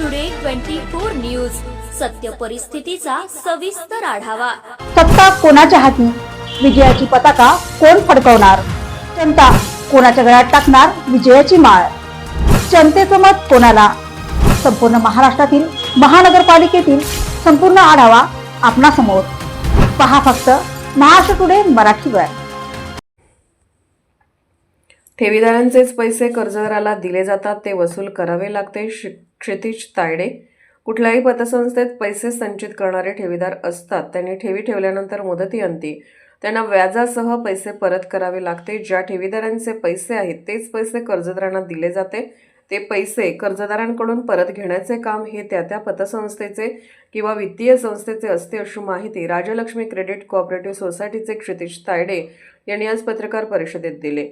Today twenty four news सत्य परिस्थितीचा सविस्तर आढावा. सत्ता कोणाच्या हाती? विजयाची पताका कोण फडकवणार? जनता कोणाच्या गळ्यात टाकणार विजयाची माळ? जनतेचं मत कोणाला? संपूर्ण महाराष्ट्रातील महानगरपालिकेतील संपूर्ण आढावा आपणासमोर. पहा फक्त महाराष्ट्र टुडे मराठीवर ठेवीदारांचेच पैसे कर्जदाराला दिले जातात ते वसूल करावे लागते शि- क्षितिज तायडे. कुठल्याही पतसंस्थेत पैसे संचित करणारे ठेवीदार असतात. त्यांनी ठेवी ठेवल्यानंतर मुदतीअंती त्यांना व्याजासह पैसे परत करावे लागते. ज्या ठेवीदारांचे पैसे आहेत तेच पैसे कर्जदारांना दिले जाते. ते पैसे कर्जदारांकडून परत घेण्याचे काम हे त्या त्या पतसंस्थेचे किंवा वित्तीय संस्थेचे असते अशी माहिती राजलक्ष्मी क्रेडिट कोऑपरेटिव्ह सोसायटीचे क्षितिज तायडे यांनी आज पत्रकार परिषदेत दिले.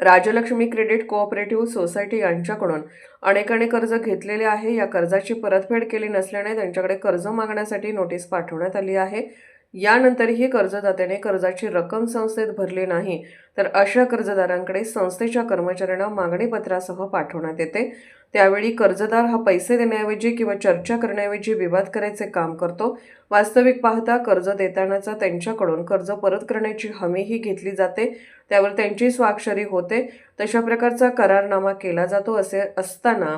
राजलक्ष्मी क्रेडिट कोऑपरेटिव्ह सोसायटी यांच्याकडून अनेकांनी कर्ज घेतलेले आहे. या कर्जाची परतफेड केली नसल्याने त्यांच्याकडे कर्ज मागण्यासाठी नोटीस पाठवण्यात आली आहे. यानंतरही कर्जदात्याने कर्जाची रक्कम संस्थेत भरली नाही तर अशा कर्जदारांकडे संस्थेच्या कर्मचाऱ्यांना मागणीपत्रासह पाठवण्यात येते. त्यावेळी कर्जदार हा पैसे देण्याऐवजी किंवा चर्चा करण्याऐवजी विवाद करायचे काम करतो. वास्तविक पाहता कर्ज देतानाचा त्यांच्याकडून कर्ज परत करण्याची हमीही घेतली जाते. त्यावर त्यांची स्वाक्षरी होते. तशा प्रकारचा करारनामा केला जातो असे असताना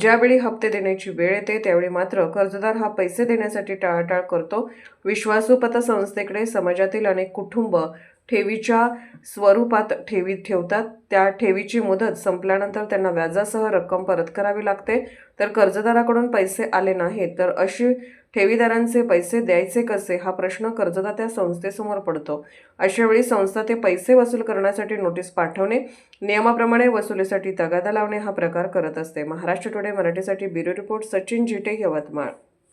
ज्यावेळी हप्ते देण्याची वेळ येते त्यावेळी मात्र कर्जदार हा पैसे देण्यासाठी टाळाटाळ करतो. विश्वासू पतसंस्थेकडे समाजातील अनेक कुटुंब ठेवीच्या स्वरूपात ठेवीत ठेवतात. त्या ठेवीची मुदत संपल्यानंतर त्यांना व्याजासह रक्कम परत करावी लागते. तर कर्जदाराकडून पैसे आले नाहीत तर अशी ठेवीदारांचे पैसे द्यायचे कसे? हा प्रश्न कर्जदात्या संस्थेसमोर पडतो. अशावेळी संस्था ते पैसे वसूल करण्यासाठी नोटीस पाठवणे नियमाप्रमाणे वसुलीसाठी तगादा लावणे हा प्रकार करत असते. महाराष्ट्र टुडे मराठीसाठी ब्युरो रिपोर्ट सचिन जिटे यवतमाळ.